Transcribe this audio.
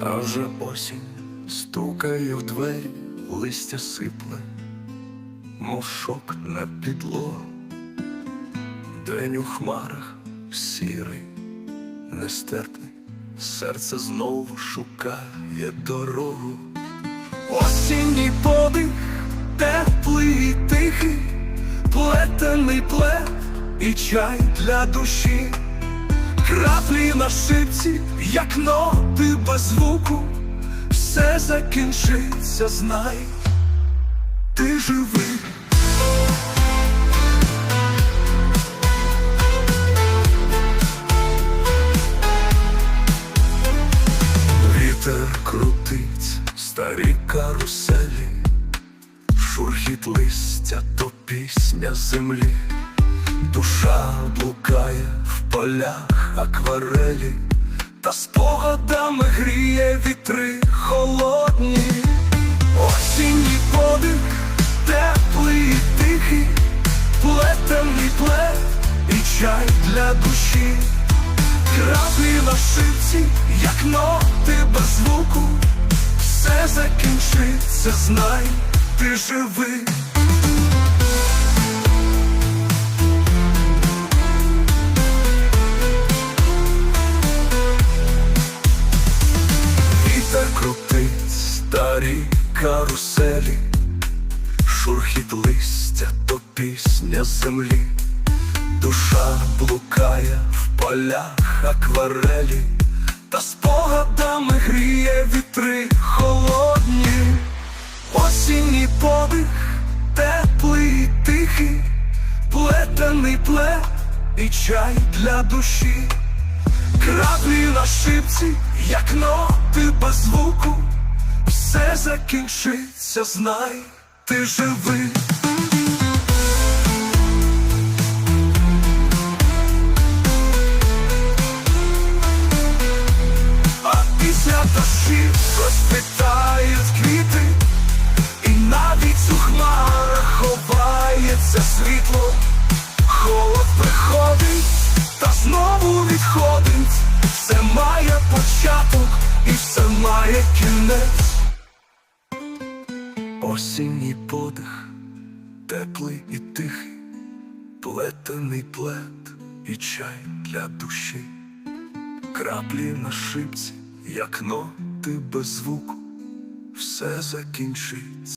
А вже осінь стукає в двері, листя сипле, мошок на підлогу. День у хмарах сірий, нестерпний, серце знову шукає дорогу. Осінній подих, теплий і тихий, плетений плед і чай для душі. На шипці, як ноти без звуку, все закінчиться, знай, ти живий. Вітер крутить старі каруселі, шурхіт листя то пісня землі, душа блукає в полях акварелі, та спогадами гріє вітри холодні, осінній подих, теплий і тихий, плетений плед і чай для душі. Краплі на шипці, як ноти без звуку, все закінчиться, знай, ти живий. Старі каруселі, шурхіт листя то пісня землі. Душа блукає в полях акварелі, та спогадами гріє вітри холодні, осінній подих, теплий тихий, плетений плед і чай для душі, краплі на шипці, як ноти без звуку, закінчиться, знай, ти живий. А після дощів розпитають квіти, і навіть у хмарах ховається світло, холод приходить, та знову відходить, все має початок і все має кінець. Осінній подих, теплий і тихий, плетений плед і чай для душі. Краплі на шипці, як ноти без звуку, все закінчиться.